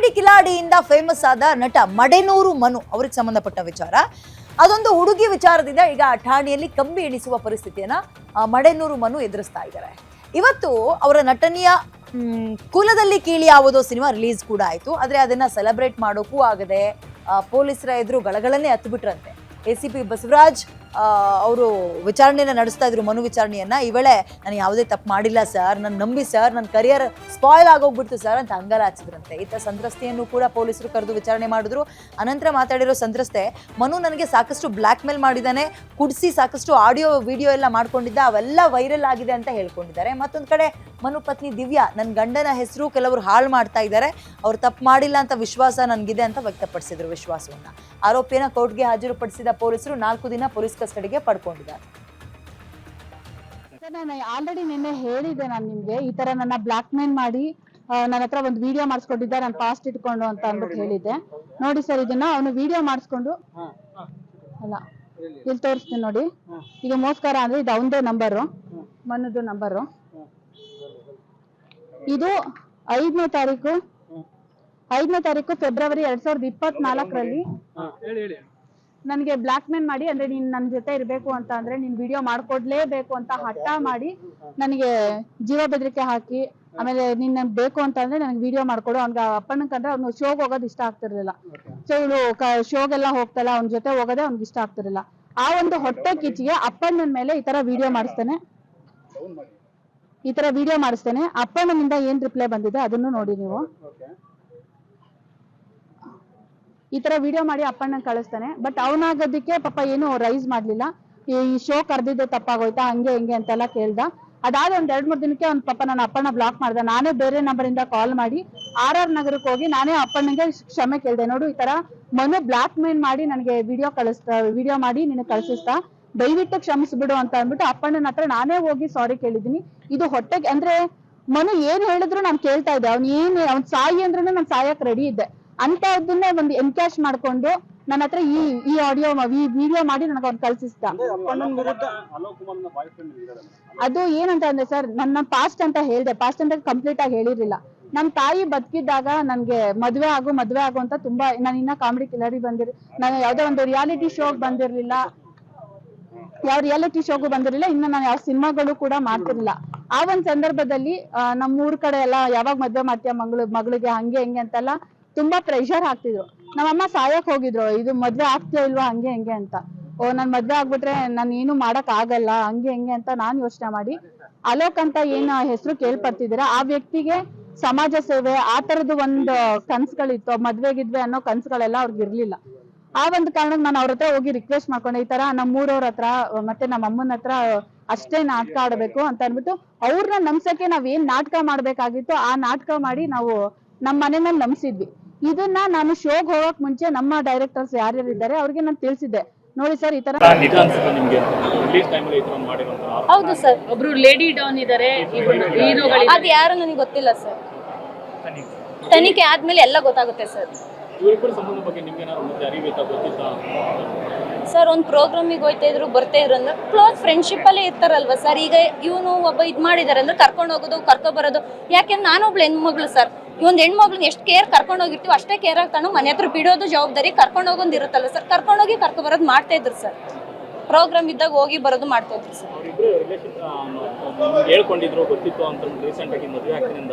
Comedy ಕಿಲಾಡಿಯಿಂದ famous ಆದ ನಟ ಮಡೆನೂರು ಮನು ಅವ್ರಿಗೆ ಸಂಬಂಧಪಟ್ಟ ವಿಚಾರ. ಅದೊಂದು ಹುಡುಗಿ ವಿಚಾರದಿಂದ ಈಗ ಠಾಣೆಯಲ್ಲಿ ಕಂಬಿ ಎಣಿಸುವ ಪರಿಸ್ಥಿತಿಯನ್ನ ಮಡೆನೂರು ಮನು ಎದುರಿಸ್ತಾ ಇದ್ದಾರೆ. ಇವತ್ತು ಅವರ ನಟನೆಯ ಕುಲದಲ್ಲಿ ಕೀಳಿ ಯಾವುದೋ ಸಿನಿಮಾ ರಿಲೀಸ್ ಕೂಡ ಆಯಿತು. ಆದರೆ ಅದನ್ನ ಸೆಲೆಬ್ರೇಟ್ ಮಾಡೋಕ್ಕೂ ಆಗದೆ ಪೊಲೀಸರ ಎದುರು ಗಳಗಳನ್ನೇ ಹತ್ತು ಬಿಟ್ರಂತೆ ಎ ಸಿ ಪಿ ಬಸವರಾಜ್ ಅವರು ವಿಚಾರಣೆಯನ್ನು ನಡೆಸ್ತಾ ಇದ್ರು, ಮನು ವಿಚಾರಣೆಯನ್ನು. ಈ ವೇಳೆ ನಾನು ಯಾವುದೇ ತಪ್ಪು ಮಾಡಿಲ್ಲ ಸರ್ ನನ್ನ ನಂಬಿ ಸರ್ ನನ್ನ ಕರಿಯರ್ ಸ್ಪಾಯ್ಲ್ ಆಗೋಗ್ಬಿಡ್ತು ಸರ್ ಅಂತ ಅಂಗಲ ಹಚ್ಚಿದ್ರಂತೆ. ಈತ ಸಂತ್ರಸ್ತೆಯನ್ನು ಕೂಡ ಪೊಲೀಸರು ಕರೆದು ವಿಚಾರಣೆ ಮಾಡಿದ್ರು. ಅನಂತರ ಮಾತಾಡಿರೋ ಸಂತ್ರಸ್ತೆ, ಮನು ನನಗೆ ಸಾಕಷ್ಟು ಬ್ಲ್ಯಾಕ್ ಮೇಲ್ ಮಾಡಿದ್ದಾನೆ ಕುಡಿಸಿ ಸಾಕಷ್ಟು ಆಡಿಯೋ ವಿಡಿಯೋ ಎಲ್ಲ ಮಾಡ್ಕೊಂಡಿದ್ದ, ಅವೆಲ್ಲ ವೈರಲ್ ಆಗಿದೆ ಅಂತ ಹೇಳ್ಕೊಂಡಿದ್ದಾರೆ. ಮತ್ತೊಂದು ಕಡೆ ಮನು ಪತ್ನಿ ದಿವ್ಯಾ ನನ್ನ ಗಂಡನ ಹೆಸರು ಕೆಲವರು ಹಾಳು ಮಾಡ್ತಾ ಇದ್ದಾರೆ ಅವ್ರು ತಪ್ಪು ಮಾಡಿಲ್ಲ ಅಂತ ವಿಶ್ವಾಸ ನನಗಿದೆ ಅಂತ ವ್ಯಕ್ತಪಡಿಸಿದರು ವಿಶ್ವಾಸವನ್ನ. ಆರೋಪಿಯನ್ನ ಕೋರ್ಟ್ಗೆ ಹಾಜರುಪಡಿಸಿದ ಪೊಲೀಸರು ನಾಲ್ಕು ದಿನ ಪೊಲೀಸ್ ಕಸ್ಟಡಿಗೆ ಪಡ್ಕೊಂಡಿದ್ದಾರೆ. ನಾನು ಆಲ್ರೆಡಿ ನಿನ್ನೆ ಹೇಳಿದೆ ನಾನು ನಿಮ್ಗೆ, ಈ ತರ ನನ್ನ ಬ್ಲಾಕ್ ಮೇಲ್ ಮಾಡಿ ನನ್ನ ಹತ್ರ ಒಂದು ವಿಡಿಯೋ ಮಾಡಿಸ್ಕೊಂಡಿದ್ದೆ ನಾನು ಪಾಸ್ಟ್ ಇಟ್ಕೊಂಡು ಅಂತ ಅಂದ್ಬಿಟ್ಟು ಹೇಳಿದ್ದೆ. ನೋಡಿ ಸರ್, ಇದನ್ನ ಅವನು ವಿಡಿಯೋ ಮಾಡಿಸ್ಕೊಂಡು ಅಲ್ಲ, ಇಲ್ಲಿ ತೋರಿಸ್ತೀನಿ ನೋಡಿ. ಈಗ ಮೋಸ್ಕರ ಅಂದ್ರೆ ಇದು ಅವನದೇ ನಂಬರು ಮನದು ನಂಬರು ಇದು ಐದನೇ ತಾರೀಕು. ಐದನೇ ತಾರೀಕು ಫೆಬ್ರವರಿ ಎರಡ್ ಸಾವಿರದ ಇಪ್ಪತ್ನಾಲ್ಕರಲ್ಲಿ. ನನಗೆ ಬ್ಲಾಕ್ ಮೇಲ್ ಮಾಡಿ ಅಂದ್ರೆ ನೀನ್ ನನ್ನ ಜೊತೆ ಇರಬೇಕು ಅಂತ ಅಂದ್ರೆ ನೀನ್ ವಿಡಿಯೋ ಮಾಡ್ಕೊಡ್ಲೇಬೇಕು ಅಂತ ಹಠ ಮಾಡಿ ನನಗೆ ಜೀವ ಬೆದರಿಕೆ ಹಾಕಿ ಆಮೇಲೆ ನೀನ್ ನನ್ಗ್ ಬೇಕು ಅಂತ ಅಂದ್ರೆ ನನಗೆ ವಿಡಿಯೋ ಮಾಡ್ಕೊಡು. ಅವ್ನ ಅಪ್ಪನ ಕಂಡ್ರೆ ಅವ್ನು ಶೋಗ್ ಹೋಗೋದು ಇಷ್ಟ ಆಗ್ತಿರ್ಲಿಲ್ಲ. ಸೊ ಇವಳು ಶೋಗೆಲ್ಲ ಹೋಗ್ತಲ್ಲ ಅವ್ನ ಜೊತೆ ಹೋಗೋದೇ ಅವ್ನಿಗೆ ಇಷ್ಟ ಆಗ್ತಿರ್ಲಿಲ್ಲ. ಆ ಒಂದು ಹೊಟ್ಟೆ ಕಿಚ್ಚಿಗೆ ಅಪ್ಪನ ಮೇಲೆ ಈ ತರ ವಿಡಿಯೋ ಮಾಡಿಸ್ತೇನೆ. ಈ ತರ ವಿಡಿಯೋ ಮಾಡಿಸ್ತೇನೆ. ಅಪ್ಪಣ್ಣನಿಂದ ಏನ್ ರಿಪ್ಲೈ ಬಂದಿದೆ ಅದನ್ನು ನೋಡಿ ನೀವು. ಈ ತರ ವಿಡಿಯೋ ಮಾಡಿ ಅಪ್ಪಣ್ಣ ಕಳಿಸ್ತಾನೆ. ಬಟ್ ಅವನಾಗೋದಕ್ಕೆ ಪಾಪ ಏನು ರೈಸ್ ಮಾಡ್ಲಿಲ್ಲ. ಈ ಶೋ ಕರ್ದಿದ್ದು ತಪ್ಪಾಗೋಯ್ತಾ ಹಂಗೆ ಹಿಂಗೆ ಅಂತೆಲ್ಲ ಕೇಳ್ದ. ಅದಾದ ಒಂದ್ ಎರಡ್ ಮೂರ್ ದಿನಕ್ಕೆ ಅವ್ನ ಪಾಪ ನನ್ನ ಅಪ್ಪಣ್ಣ ಬ್ಲಾಕ್ ಮಾಡ್ದ. ನಾನೇ ಬೇರೆ ನಂಬರ್ ಇಂದ ಕಾಲ್ ಮಾಡಿ ಆರ್ ಆರ್ ನಗರಕ್ಕೆ ಹೋಗಿ ನಾನೇ ಅಪ್ಪಣ್ಣಗೆ ಕ್ಷಮೆ ಕೇಳ್ದೆ. ನೋಡು ಈ ತರ ಮನು ಬ್ಲಾಕ್ ಮೇಲ್ ಮಾಡಿ ನನಗೆ ವಿಡಿಯೋ ಕಳಿಸ್ತಾ ವಿಡಿಯೋ ಮಾಡಿ ನಿನಗೆ ಕಳಿಸ್ತಾ ದಯವಿಟ್ಟು ಕ್ಷಮಿಸ್ಬಿಡು ಅಂತ ಅಂದ್ಬಿಟ್ಟು ಅಪ್ಪಣ್ಣನ ಹತ್ರ ನಾನೇ ಹೋಗಿ ಸಾರಿ ಕೇಳಿದೀನಿ ಇದು ಹೊಟ್ಟೆಗೆ ಅಂದ್ರೆ ಮನು ಏನ್ ಹೇಳಿದ್ರು ನಾನು ಕೇಳ್ತಾ ಇದ್ದೆ. ಅವ್ನ್ ಏನ್ ಅವ್ನ್ ಸಾಯಿ ಅಂದ್ರೆ ನಾನು ಸಾಯಕ್ ರೆಡಿ ಇದ್ದೆ. ಅಂತದನ್ನೇ ಒಂದು ಎನ್ಕ್ಯಾಶ್ ಮಾಡ್ಕೊಂಡು ನನ್ನ ಹತ್ರ ಈ ಈ ಆಡಿಯೋ ಈ ವಿಡಿಯೋ ಮಾಡಿ ನನಗೆ ಅವ್ನ್ ಕಳ್ಸಿಸ್ದ. ಅದು ಏನಂತ ಅಂದ್ರೆ ಸರ್ ನನ್ನ ಪಾಸ್ಟ್ ಅಂತ ಹೇಳ್ದೆ. ಪಾಸ್ಟ್ ಅಂತ ಕಂಪ್ಲೀಟ್ ಆಗಿ ಹೇಳಿರ್ಲಿಲ್ಲ. ನಮ್ ತಾಯಿ ಬದುಕಿದ್ದಾಗ ನನ್ಗೆ ಮದ್ವೆ ಆಗು ಮದ್ವೆ ಆಗು ಅಂತ ತುಂಬಾ ನಾನು ಇನ್ನ ಕಾಮಿಡಿ ಕಿಲಾಡಿ ಬಂದಿರ್ ನಾನು ಯಾವ್ದೋ ಒಂದು ರಿಯಾಲಿಟಿ ಶೋಗ್ ಬಂದಿರ್ಲಿಲ್ಲ. ಯಾವ ರಿಯಾಲಿಟಿ ಶೋಗೂ ಬಂದಿರಲಿಲ್ಲ. ಇನ್ನು ನಾನು ಯಾವ ಸಿನಿಮಾಗಳು ಕೂಡ ಮಾಡ್ತಿರ್ಲಿಲ್ಲ. ಆ ಒಂದ್ ಸಂದರ್ಭದಲ್ಲಿ ನಮ್ಮ ಊರ್ ಕಡೆ ಎಲ್ಲ ಯಾವಾಗ ಮದ್ವೆ ಮಾಡ್ತೀಯ ಮಗಳು, ಮಗಳಿಗೆ ಹಂಗೆ, ಹಿಂಗೆ ಅಂತೆಲ್ಲ ತುಂಬಾ ಪ್ರೆಷರ್ ಹಾಕ್ತಿದ್ರು ನಮ್ಮಮ್ಮ ಸಾಯಕ್ ಹೋಗಿದ್ರು. ಇದು ಮದ್ವೆ ಆಗ್ತೀಯ ಇಲ್ವಾ ಹಂಗೆ, ಹಿಂಗೆ ಅಂತ. ಓ, ನನ್ ಮದ್ವೆ ಆಗ್ಬಿಟ್ರೆ ನಾನು ಏನು ಮಾಡಕ್ ಆಗಲ್ಲ, ಹಂಗೆ, ಹಿಂಗೆ ಅಂತ ನಾನ್ ಯೋಚನೆ ಮಾಡಿ ಅಲೋಕ್ ಅಂತ ಏನ್ ಹೆಸರು ಕೇಳ್ಪಡ್ತಿದ್ದೀರಾ? ಆ ವ್ಯಕ್ತಿಗೆ ಸಮಾಜ ಸೇವೆ, ಆ ತರದ್ ಒಂದು ಕನ್ಸ್ಗಳಿತ್ತು. ಮದ್ವೆ ಗಿದ್ವೆ ಅನ್ನೋ ಕನ್ಸ್ಗಳೆಲ್ಲ ಅವ್ರಿಗೆ ಇರ್ಲಿಲ್ಲ. ಆ ಒಂದು ಕಾರಣಕ್ಕೆ ನಾನು ಅವ್ರ ಹತ್ರ ಹೋಗಿ ರಿಕ್ವೆಸ್ಟ್ ಮಾಡ್ಕೊಂಡೆ ಈ ತರ ನಮ್ಮ ಊರವ್ರ ಹತ್ರ ಮತ್ತೆ ನಮ್ಮ ಅಮ್ಮನ ಹತ್ರ ಅಷ್ಟೇ ನಾಟಕ ಆಡ್ಬೇಕು ಅಂತ ಅಂದ್ಬಿಟ್ಟು ಅವ್ರನ್ನ ನಂಬ್ಸಕ್ಕೆ ನಾವ್ ಏನ್ ನಾಟಕ ಮಾಡ್ಬೇಕಾಗಿತ್ತು ಆ ನಾಟಕ ಮಾಡಿ ನಾವು ನಮ್ಮ ಮನೆ ಮೇಲೆ ನಂಬಿಸಿದ್ವಿ. ಇದನ್ನ ನಾನು ಶೋಗ್ ಹೋಗಕ್ ಮುಂಚೆ ನಮ್ಮ ಡೈರೆಕ್ಟರ್ಸ್ ಯಾರ್ಯಾರು ಇದ್ದಾರೆ ಅವ್ರಿಗೆ ನಾನು ತಿಳಿಸಿದ್ದೆ. ನೋಡಿ ಸರ್ ಈ ತರ ಹೌದು ಸರ್ ಒಬ್ರು ಲೇಡಿ ಡಾನ್ ಇದಾರೆ ಅದು ಯಾರು ನನಗೆ ಗೊತ್ತಿಲ್ಲ ಸರ್ ತನಿಖೆ. ಆದ್ಮೇಲೆ ಎಲ್ಲ ಗೊತ್ತಾಗುತ್ತೆ ಸರ್ ಇವರಿಬ್ಬರ ಸಂಬಂಧ ಬಗ್ಗೆ ನಿಮ್ಗೆ ಏನಾದ್ರು ಮುಂದೆ ಅರಿವಿತ್ತಾ ಗೊತ್ತಿತ್ತಾ? ಸರ್ ಒಂದು ಪ್ರೋಗ್ರಾಮಿಗೆ ಹೋಯ್ತಾ ಇದ್ರು ಬರ್ತಾ ಇದ್ರು ಅಂದ್ರೆ ಕ್ಲೋಸ್ ಫ್ರೆಂಡ್ಶಿಪ್ ಅಲ್ಲಿ ಇರ್ತಾರಲ್ವ ಸರ್? ಈಗ ಇವನು ಒಬ್ಬ ಇದು ಮಾಡಿದಾರೆ ಅಂದ್ರೆ ಕರ್ಕೊಂಡು ಹೋಗೋದು ಕರ್ಕೊ ಬರೋದು. ಯಾಕೆಂದ್ರೆ ನಾನೊಬ್ಳು ಹೆಣ್ಮಗಳು ಸರ್. ಒಂದು ಹೆಣ್ಮಗ್ಳನ್ನ ಎಷ್ಟು ಕೇರ್ ಕರ್ಕೊಂಡು ಹೋಗಿರ್ತೀವಿ ಅಷ್ಟೇ ಕೇರ್ ಆಗ್ತಾನು ಮನೆ ಹತ್ರ ಬಿಡೋದು ಜವಾಬ್ದಾರಿ ಕರ್ಕೊಂಡು ಹೋಗೋದು ಇರುತ್ತಲ್ಲ ಸರ್? ಕರ್ಕೊಂಡು ಹೋಗಿ ಕರ್ಕೊ ಬರೋದು ಮಾಡ್ತಾ ಇದ್ರು ಸರ್. ಪ್ರೋಗ್ರಾಮ್ ಇದ್ದಾಗ ಹೋಗಿ ಬರೋದು ಮಾಡ್ತಾ ಇದ್ರು ಸರ್. ಹೇಳ್ಕೊಂಡಿದ್ರು ಗೊತ್ತಿತ್ತು ಅಂತ ರೀಸೆಂಟಾಗಿ ಮದುವೆ ಆಗ್ತಿನಿಂದ.